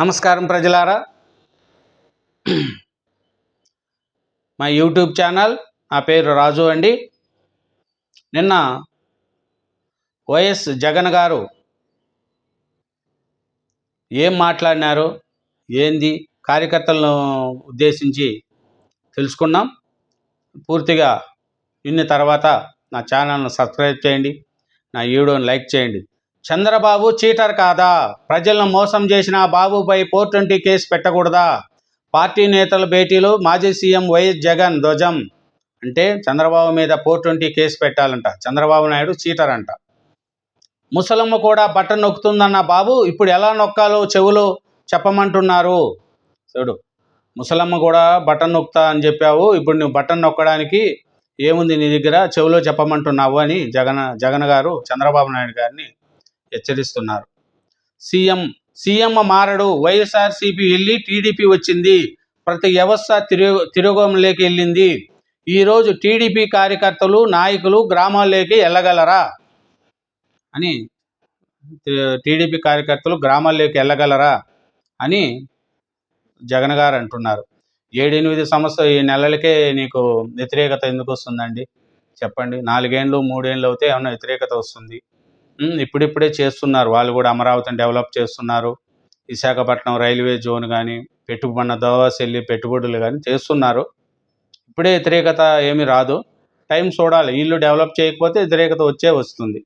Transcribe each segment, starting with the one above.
నమస్కారం ప్రజలారా. మా యూట్యూబ్ ఛానల్ నా పేరు రాజు అండి. నిన్న వైఎస్ జగన్ గారు ఏం మాట్లాడినారు ఏంది కార్యకర్తలను ఉద్దేశించి తెలుసుకున్నాం. పూర్తిగా విన్న తర్వాత నా ఛానల్ను సబ్స్క్రైబ్ చేయండి నా వీడియోని లైక్ చేయండి. చంద్రబాబు చీటర్ కాదా? ప్రజలను మోసం చేసిన బాబుపై ఫోర్ ట్వంటీ కేసు పెట్టకూడదా? పార్టీ నేతల భేటీలు మాజీ సీఎం వైఎస్ జగన్ ధ్వజం. అంటే చంద్రబాబు మీద ఫోర్ ట్వంటీ కేసు పెట్టాలంట. చంద్రబాబు నాయుడు చీటర్ అంట. ముసలమ్మ కూడా బటన్ నొక్కుతుందన్న బాబు ఇప్పుడు ఎలా నొక్కాలో చెవులు చెప్పమంటున్నారు. చూడు ముసలమ్మ కూడా బటన్ నొక్కుతా అని చెప్పావు. ఇప్పుడు నువ్వు బటన్ నొక్కడానికి ఏముంది నీ దగ్గర? చెవులో చెప్పమంటున్నావు అని జగన్ జగన్ గారు చంద్రబాబు నాయుడు గారిని హెచ్చరిస్తున్నారు. సీఎం సీఎం మారడు వైఎస్ఆర్సీపీ వెళ్ళి టీడీపీ వచ్చింది. ప్రతి వ్యవస్థ తిరుగు తిరోగంలోకి వెళ్ళింది. ఈరోజు టీడీపీ కార్యకర్తలు నాయకులు గ్రామాల్లోకి వెళ్ళగలరా? అని టీడీపీ కార్యకర్తలు గ్రామాల్లోకి వెళ్ళగలరా? అని జగన్ గారు అంటున్నారు. ఏడెనిమిది సంవత్సరం ఈ నెలలకే నీకు వ్యతిరేకత ఎందుకు వస్తుందండి? చెప్పండి. నాలుగేండ్లు మూడేండ్లు అవుతే ఏమన్నా వ్యతిరేకత వస్తుంది? ఇప్పుడిప్పుడే చేస్తున్నారు. వాళ్ళు కూడా అమరావతిని డెవలప్ చేస్తున్నారు. విశాఖపట్నం రైల్వే జోన్ కానీ పెట్టుబడిన దోవాసెల్లి పెట్టుబడులు కానీ చేస్తున్నారు. ఇప్పుడే వ్యతిరేకత ఏమీ రాదు. టైం చూడాలి. వీళ్ళు డెవలప్ చేయకపోతే వ్యతిరేకత వచ్చే వస్తుంది.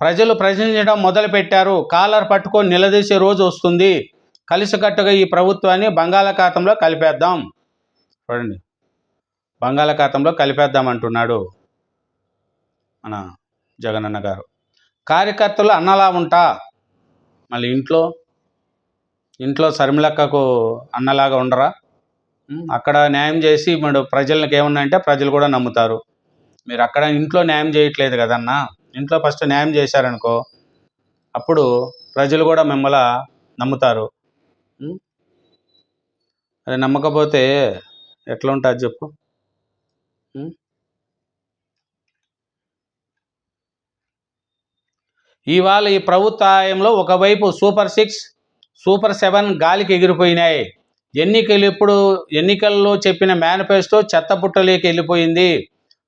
ప్రజలు ప్రశ్నించడం మొదలు పెట్టారు కాలర్ పట్టుకొని నిలదీసే రోజు వస్తుంది. కలిసికట్టుగా ఈ ప్రభుత్వాన్ని బంగాళాఖాతంలో కలిపేద్దాం. చూడండి. బంగాళాఖాతంలో కలిపేద్దాం అంటున్నాడు మన జగనన్న గారు. కార్యకర్తలు అన్నలా ఉంటా. మళ్ళీ ఇంట్లో ఇంట్లో శర్మిలక్కకు అన్నలాగా ఉండరా? అక్కడ న్యాయం చేసి మీరు ప్రజలకు ఏమన్నాయంటే ప్రజలు కూడా నమ్ముతారు. మీరు అక్కడ ఇంట్లో న్యాయం చేయట్లేదు కదన్నా? ఇంట్లో ఫస్ట్ న్యాయం చేశారనుకో అప్పుడు ప్రజలు కూడా మిమ్మల్ని నమ్ముతారు. అది నమ్మకపోతే ఎట్లా ఉంటుంది చెప్పు. ఇవాళ ఈ ప్రభుత్వంలో ఒకవైపు సూపర్ సిక్స్ సూపర్ సెవెన్ గాలికి ఎగిరిపోయినాయి. ఎన్నికలు ఇప్పుడు ఎన్నికల్లో చెప్పిన మేనిఫెస్టో చెత్తపుట్టలోకి వెళ్ళిపోయింది.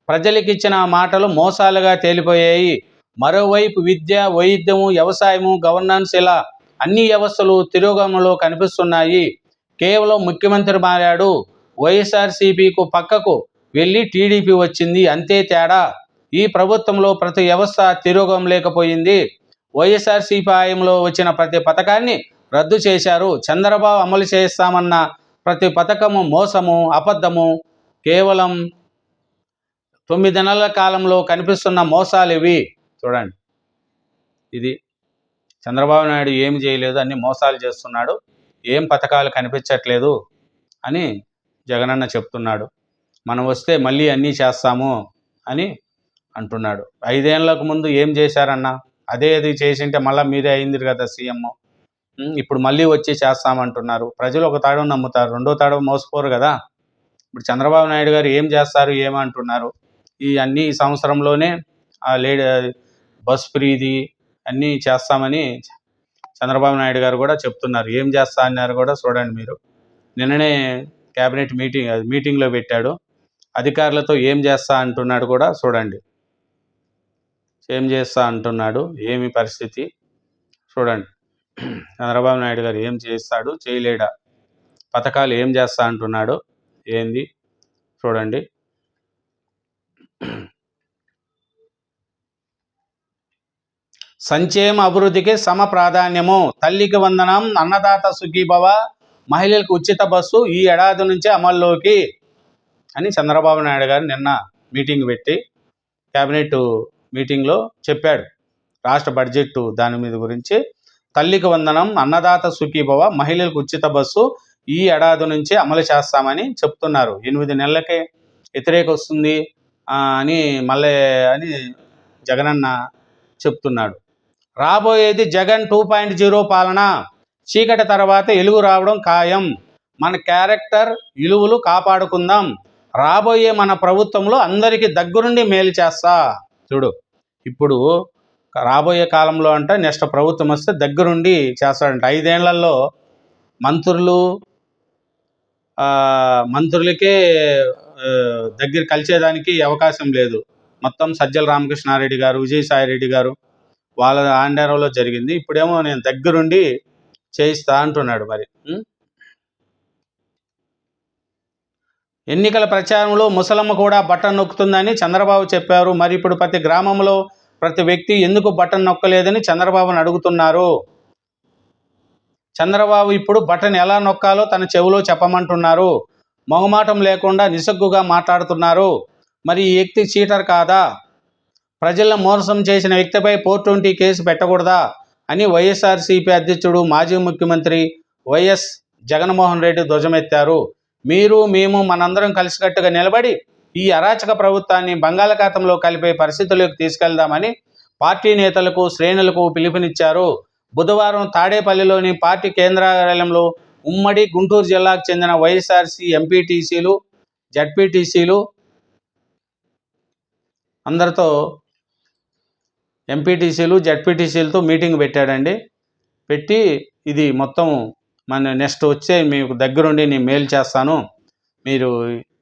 ప్రజలకు ఇచ్చిన మాటలు మోసాలుగా తేలిపోయాయి. మరోవైపు విద్య వైద్యము వ్యవసాయము గవర్నెన్స్ ఇలా అన్ని వ్యవస్థలు తిరోగమనంలో కనిపిస్తున్నాయి. కేవలం ముఖ్యమంత్రి మారాడు. వైఎస్ఆర్సీపీకు పక్కకు వెళ్ళి టీడీపీ వచ్చింది. అంతే తేడా. ఈ ప్రభుత్వంలో ప్రతి వ్యవస్థ తిరోగం లేకపోయింది. వైఎస్ఆర్సీపీ హయాంలో వచ్చిన ప్రతి పథకాన్ని రద్దు చేశారు. చంద్రబాబు అమలు చేస్తామన్న ప్రతి పథకము మోసము అబద్ధము కేవలం తొమ్మిది నెలల కాలంలో కనిపిస్తున్న మోసాలు ఇవి. చూడండి. ఇది చంద్రబాబు నాయుడు ఏమి చేయలేదు అన్ని మోసాలు చేస్తున్నాడు ఏం పథకాలు కనిపించట్లేదు అని జగనన్న చెప్తున్నాడు. మనం వస్తే మళ్ళీ అన్నీ చేస్తాము అని అంటున్నాడు. ఐదేళ్ళకు ముందు ఏం చేశారన్న? అదే అది చేసింటే మళ్ళీ మీరే అయింది కదా సీఎం. ఇప్పుడు మళ్ళీ వచ్చి చేస్తామంటున్నారు. ప్రజలు ఒక తాడు నమ్ముతారు. రెండో తాడు మోసపోరు కదా. ఇప్పుడు చంద్రబాబు నాయుడు గారు ఏం చేస్తారు ఏమంటున్నారు ఈ అన్ని ఈ సంవత్సరంలోనే ఆ లేడీ బస్ ఫ్రీది అన్నీ చేస్తామని చంద్రబాబు నాయుడు గారు కూడా చెప్తున్నారు. ఏం చేస్తా అన్నారు కూడా చూడండి మీరు. నిన్ననే క్యాబినెట్ మీటింగ్ మీటింగ్లో పెట్టాడు. అధికారులతో ఏం చేస్తా అంటున్నాడు కూడా చూడండి. ఏం చేస్తా అంటున్నాడు? ఏమి పరిస్థితి? చూడండి. చంద్రబాబు నాయుడు గారు ఏం చేస్తాడు? చేయలేడా? పథకాలు ఏం చేస్తా అంటున్నాడు? ఏంది? చూడండి. సంక్షేమ అభివృద్ధికి సమ ప్రాధాన్యము. తల్లికి వందనం అన్నదాత సుఖీభవ మహిళలకు ఉచిత బస్సు ఈ ఏడాది నుంచే అమల్లోకి అని చంద్రబాబు నాయుడు గారు నిన్న మీటింగ్ పెట్టి క్యాబినెట్ మీటింగ్లో చెప్పాడు. రాష్ట్ర బడ్జెట్ దాని మీద గురించి తల్లికి వందనం అన్నదాత సుఖీభవ మహిళలకు ఉచిత బస్సు ఈ ఏడాది నుంచి అమలు చేస్తామని చెప్తున్నారు. ఎనిమిది నెలలకే వ్యతిరేక వస్తుంది అని మళ్ళీ అని జగనన్న చెప్తున్నాడు. రాబోయేది జగన్ టూ పాయింట్ జీరో పాలన. చీకటి తర్వాత ఎలుగు రావడం ఖాయం. మన క్యారెక్టర్ విలువలు కాపాడుకుందాం. రాబోయే మన ప్రభుత్వంలో అందరికీ దగ్గరుండి మేలు చేస్తా. చూడు. ఇప్పుడు రాబోయే కాలంలో అంటే నెక్స్ట్ ప్రభుత్వం వస్తే దగ్గరుండి చేస్తాడంట. ఐదేళ్ళలో మంత్రులు మంత్రులకే దగ్గర కలిసేదానికి అవకాశం లేదు. మొత్తం సజ్జల రామకృష్ణారెడ్డి గారు విజయసాయిరెడ్డి గారు వాళ్ళ ఆండారంలో జరిగింది. ఇప్పుడేమో నేను దగ్గరుండి చేయిస్తా అంటున్నాడు మరి. ఎన్నికల ప్రచారంలో ముసలమ్మ కూడా బటన్ నొక్కుతుందని చంద్రబాబు చెప్పారు. మరి ఇప్పుడు ప్రతి గ్రామంలో ప్రతి వ్యక్తి ఎందుకు బటన్ నొక్కలేదని చంద్రబాబును అడుగుతున్నారు. చంద్రబాబు ఇప్పుడు బటన్ ఎలా నొక్కాలో తన చెవిలో చెప్పమంటున్నారు. మొహమాటం లేకుండా నిసగ్గుగా మాట్లాడుతున్నారు. మరి ఈ వ్యక్తి చీటర్ కాదా? ప్రజలను మోసం చేసిన వ్యక్తిపై ఫోర్ ట్వంటీ కేసు పెట్టకూడదా? అని వైఎస్ఆర్సీపీ అధ్యక్షుడు మాజీ ముఖ్యమంత్రి వైఎస్ జగన్మోహన్ రెడ్డి ధ్వజమెత్తారు. మీరు మేము మనందరం కలిసికట్టుగా నిలబడి ఈ అరాచక ప్రభుత్వాన్ని బంగాళాఖాతంలో కలిపే పరిస్థితుల్లోకి తీసుకెళ్దామని పార్టీ నేతలకు శ్రేణులకు పిలుపునిచ్చారు. బుధవారం తాడేపల్లిలోని పార్టీ కేంద్రాలయంలో ఉమ్మడి గుంటూరు జిల్లాకు చెందిన వైఎస్ఆర్సీ ఎంపీటీసీలు జడ్పీటీసీలు అందరితో ఎంపీటీసీలు జడ్పీటీసీలతో మీటింగ్ పెట్టాడండి. పెట్టి ఇది మొత్తం మన నెక్స్ట్ వచ్చే మీకు దగ్గరుండి నేను మేలు చేస్తాను. మీరు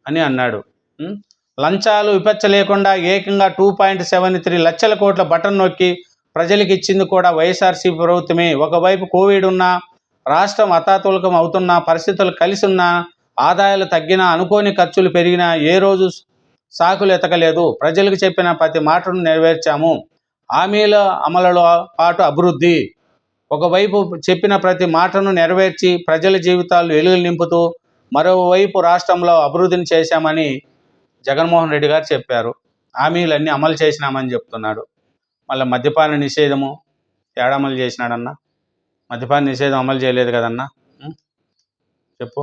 అని అన్నాడు. లంచాలు విపచ్చ లేకుండా ఏకంగా టూ పాయింట్ సెవెన్ త్రీ లక్షల కోట్ల బటన్ నొక్కి ప్రజలకు ఇచ్చింది కూడా వైఎస్ఆర్సీపీ ప్రభుత్వమే. ఒకవైపు కోవిడ్ ఉన్నా రాష్ట్రం అతాతులకం అవుతున్న పరిస్థితులు కలిసి ఉన్నా ఆదాయాలు తగ్గినా అనుకోని ఖర్చులు పెరిగినా ఏ రోజు సాకులు ఎతకలేదు. ప్రజలకు చెప్పిన ప్రతి మాటను నెరవేర్చాము. హామీల అమలులో పాటు అభివృద్ధి. ఒకవైపు చెప్పిన ప్రతి మాటను నెరవేర్చి ప్రజల జీవితాలు వెలుగులు నింపుతూ మరోవైపు రాష్ట్రంలో అభివృద్ధిని చేశామని జగన్మోహన్ రెడ్డి గారు చెప్పారు. హామీలన్నీ అమలు చేసినామని చెప్తున్నాడు. మళ్ళీ మద్యపాన నిషేధము ఏడమలు అమలు మద్యపాన నిషేధం అమలు చేయలేదు కదన్నా? చెప్పు.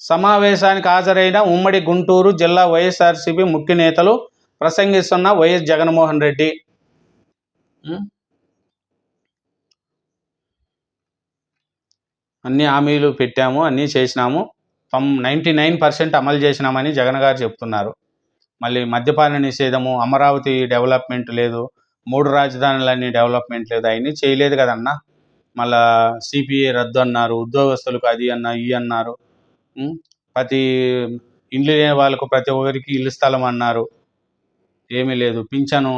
సమావేశానికి హాజరైన ఉమ్మడి గుంటూరు జిల్లా వైఎస్ఆర్సీపీ ముఖ్య నేతలు ప్రసంగిస్తున్న వైఎస్ జగన్మోహన్ రెడ్డి. అన్ని హామీలు పెట్టాము అన్నీ చేసినాము. తమ్ నైంటీ నైన్ పర్సెంట్ అమలు చేసినామని జగన్ గారు చెప్తున్నారు. మళ్ళీ మద్యపాన నిషేధము అమరావతి డెవలప్మెంట్ లేదు మూడు రాజధానులన్నీ డెవలప్మెంట్ లేదు అవన్నీ చేయలేదు కదన్నా. మళ్ళా సిపిఐ రద్దు అన్నారు ఉద్యోగస్తులకు అది అన్న ఈ అన్నారు. ప్రతి ఇండ్లు లేని వాళ్ళకు ప్రతి ఒక్కరికి ఇల్లు స్థలం అన్నారు. ఏమీ లేదు పింఛను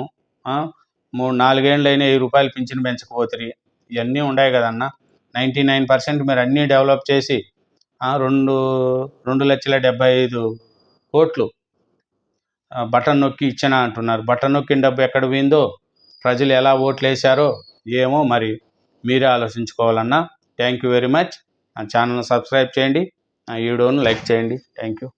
మూడు నాలుగేళ్ళు అయినా వెయ్యి రూపాయలు పింఛను పెంచకపోతుంది ఇవన్నీ ఉన్నాయి కదన్నా. నైంటీ నైన్ పర్సెంట్ మీరు అన్నీ డెవలప్ చేసి రెండు రెండు లక్షల డెబ్బై ఐదు కోట్లు బటన్ నొక్కి ఇచ్చిన అంటున్నారు. బటన్ నొక్కిన డబ్బు ఎక్కడ పోయిందో ప్రజలు ఎలా ఓట్లు వేశారో ఏమో మరి మీరే ఆలోచించుకోవాలన్నా. థ్యాంక్ యూ వెరీ మచ్ నా ఛానల్ని సబ్స్క్రైబ్ చేయండి. నా వీడియోను లైక్ చేయండి. Thank you